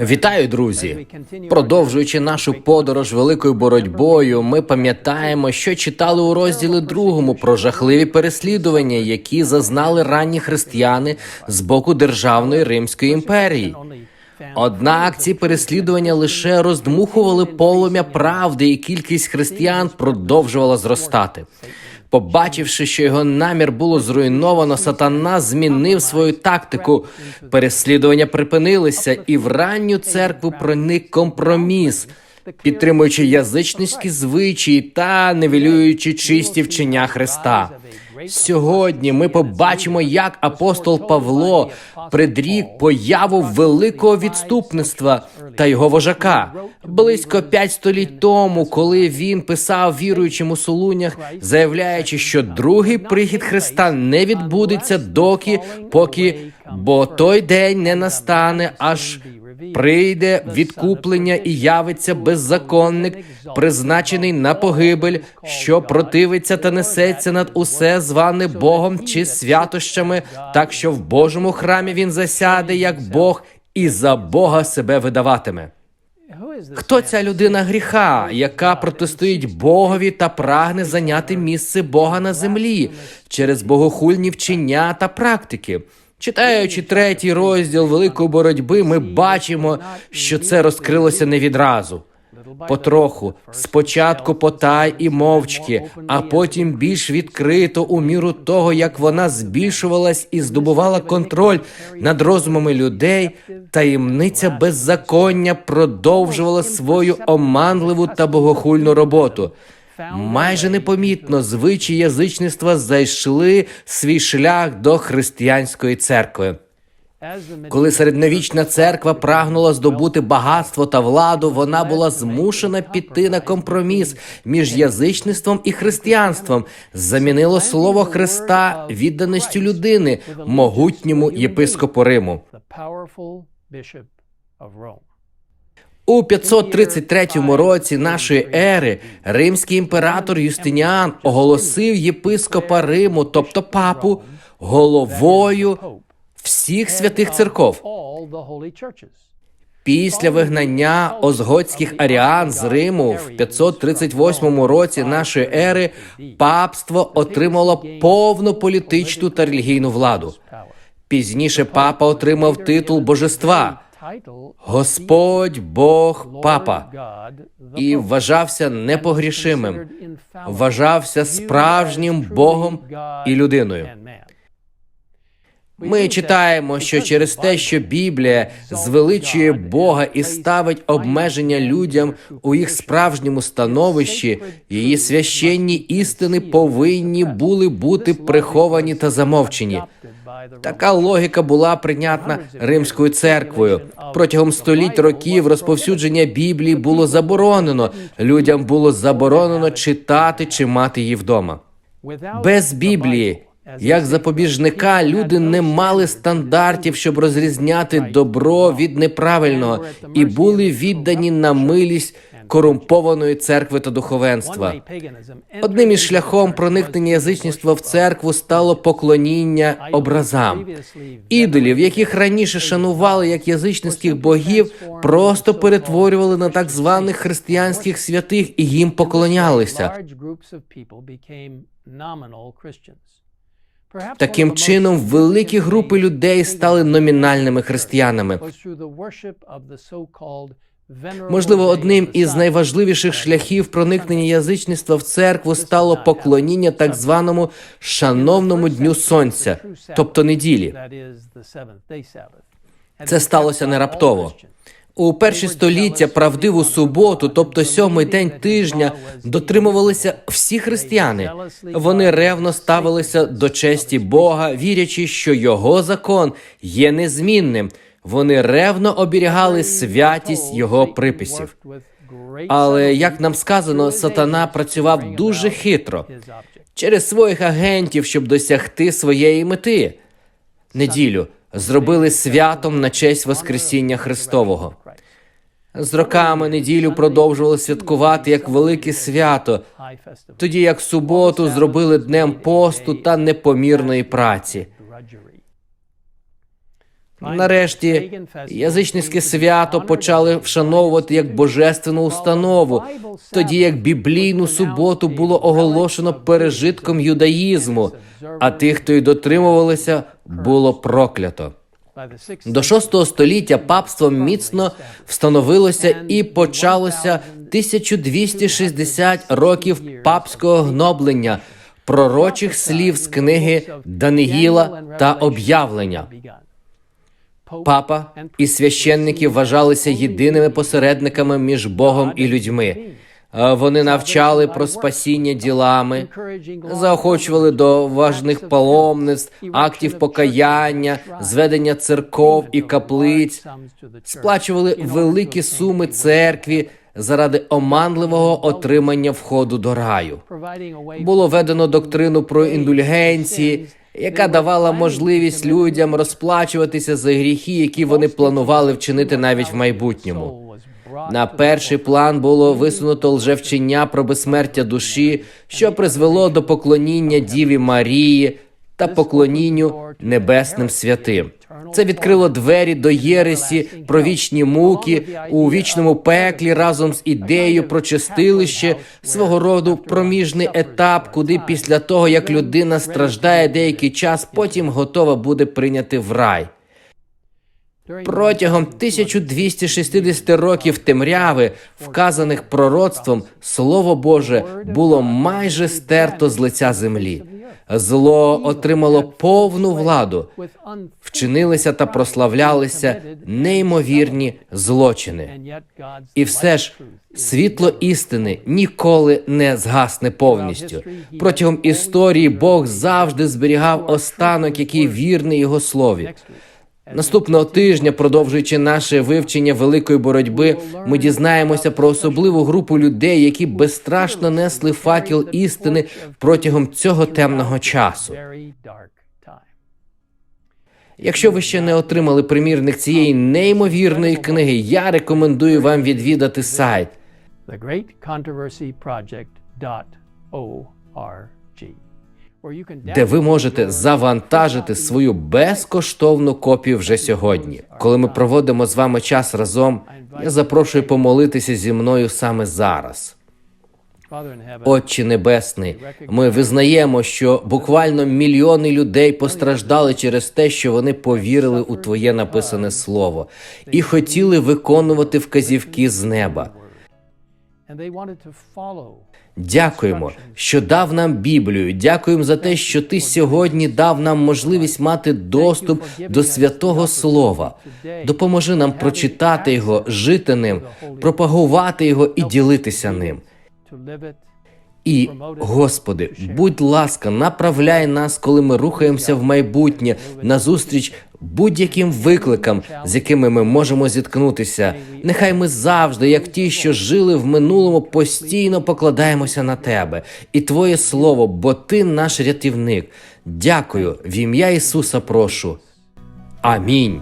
Вітаю, друзі! Продовжуючи нашу подорож великою боротьбою, ми пам'ятаємо, що читали у розділі другому про жахливі переслідування, які зазнали ранні християни з боку державної Римської імперії. Однак ці переслідування лише роздмухували полум'я правди, і кількість християн продовжувала зростати. Побачивши, що його намір було зруйновано, сатана змінив свою тактику. Переслідування припинилися, і в ранню церкву проник компроміс, підтримуючи язичницькі звичаї та невілюючи чисті вчення Христа. Сьогодні ми побачимо, як апостол Павло предрік появу великого відступництва та його вожака. Близько п'ять століть тому, коли він писав віруючим у Солунях, заявляючи, що другий прихід Христа не відбудеться доки, поки бо той день не настане, аж прийде відкуплення і явиться беззаконник, призначений на погибель, що противиться та несеться над усе зване Богом чи святощами, так що в Божому храмі він засяде як Бог і за Бога себе видаватиме. Хто ця людина гріха, яка протистоїть Богові та прагне зайняти місце Бога на землі через богохульні вчення та практики? Читаючи третій розділ великої боротьби, ми бачимо, що це розкрилося не відразу. Потроху, спочатку потай і мовчки, а потім більш відкрито у міру того, як вона збільшувалась і здобувала контроль над розумами людей, таємниця беззаконня продовжувала свою оманливу та богохульну роботу. Майже непомітно звичаї язичництва зайшли свій шлях до християнської церкви. Коли середньовічна церква прагнула здобути багатство та владу, вона була змушена піти на компроміс між язичництвом і християнством. Замінило слово Христа відданістю людини, могутньому єпископу Риму. У 533 році нашої ери римський імператор Юстиніан оголосив єпископа Риму, тобто папу, головою всіх святих церков. Після вигнання озгодських аріан з Риму в 538 році нашої ери папство отримало повну політичну та релігійну владу. Пізніше папа отримав титул божества. Господь Бог Папа і вважався непогрішимим, вважався справжнім Богом і людиною. Ми читаємо, що через те, що Біблія звеличує Бога і ставить обмеження людям у їх справжньому становищі, її священні істини повинні були бути приховані та замовчені. Така логіка була прийнятна римською церквою. Протягом століть років розповсюдження Біблії було заборонено. Людям було заборонено читати чи мати її вдома. Без Біблії, як запобіжника, люди не мали стандартів, щоб розрізняти добро від неправильного, і були віддані на милість корумпованої церкви та духовенства. Одним із шляхом проникнення язичництва в церкву стало поклоніння образам. Ідолів, яких раніше шанували як язичницьких богів, просто перетворювали на так званих християнських святих і їм поклонялися. Таким чином, великі групи людей стали номінальними християнами. Можливо, одним із найважливіших шляхів проникнення язичництва в церкву стало поклоніння так званому шановному дню сонця, тобто неділі. Це сталося не раптово. У перші століття правдиву суботу, тобто сьомий день тижня, дотримувалися всі християни. Вони ревно ставилися до честі Бога, вірячи, що його закон є незмінним. Вони ревно оберігали святість його приписів. Але як нам сказано, сатана працював дуже хитро через своїх агентів, щоб досягти своєї мети. Неділю зробили святом на честь Воскресіння Христового. З роками неділю продовжували святкувати як велике свято, тоді як суботу зробили днем посту та непомірної праці. Нарешті язичницьке свято почали вшановувати як божественну установу, тоді як біблійну суботу було оголошено пережитком юдаїзму, а тих, хто й дотримувалися, було проклято. До VI століття папство міцно встановилося і почалося 1260 років папського гноблення, пророчих слів з книги Даниїла та об'явлення. Папа і священники вважалися єдиними посередниками між Богом і людьми. Вони навчали про спасіння ділами, заохочували до важних паломництв, актів покаяння, зведення церков і каплиць, сплачували великі суми церкві заради оманливого отримання входу до раю. Було введено доктрину про індульгенції, яка давала можливість людям розплачуватися за гріхи, які вони планували вчинити навіть в майбутньому. На перший план було висунуто лжевчення про безсмертя душі, що призвело до поклоніння Діві Марії та поклонінню небесним святим. Це відкрило двері до єресі про вічні муки у вічному пеклі разом з ідеєю про чистилище, свого роду проміжний етап, куди після того як людина страждає деякий час, потім готова буде прийняти в рай. Протягом 1260 років темряви, вказаних пророцтвом, Слово Боже було майже стерто з лиця землі. Зло отримало повну владу, вчинилися та прославлялися неймовірні злочини. І все ж світло істини ніколи не згасне повністю. Протягом історії Бог завжди зберігав останок, який вірний його слові. Наступного тижня, продовжуючи наше вивчення великої боротьби, ми дізнаємося про особливу групу людей, які безстрашно несли факел істини протягом цього темного часу. Якщо ви ще не отримали примірник цієї неймовірної книги, я рекомендую вам відвідати сайт де ви можете завантажити свою безкоштовну копію вже сьогодні. Коли ми проводимо з вами час разом, я запрошую помолитися зі мною саме зараз. Отче Небесний, ми визнаємо, що буквально мільйони людей постраждали через те, що вони повірили у Твоє написане слово і хотіли виконувати вказівки з неба. Дякуємо, що дав нам Біблію. Дякуємо за те, що ти сьогодні дав нам можливість мати доступ до святого Слова. Допоможи нам прочитати його, жити ним, пропагувати його і ділитися ним. І, Господи, будь ласка, направляй нас, коли ми рухаємося в майбутнє назустріч будь-яким викликам, з якими ми можемо зіткнутися. Нехай ми завжди, як ті, що жили в минулому, постійно покладаємося на тебе і Твоє Слово, бо Ти наш рятівник. Дякую, в ім'я Ісуса прошу. Амінь.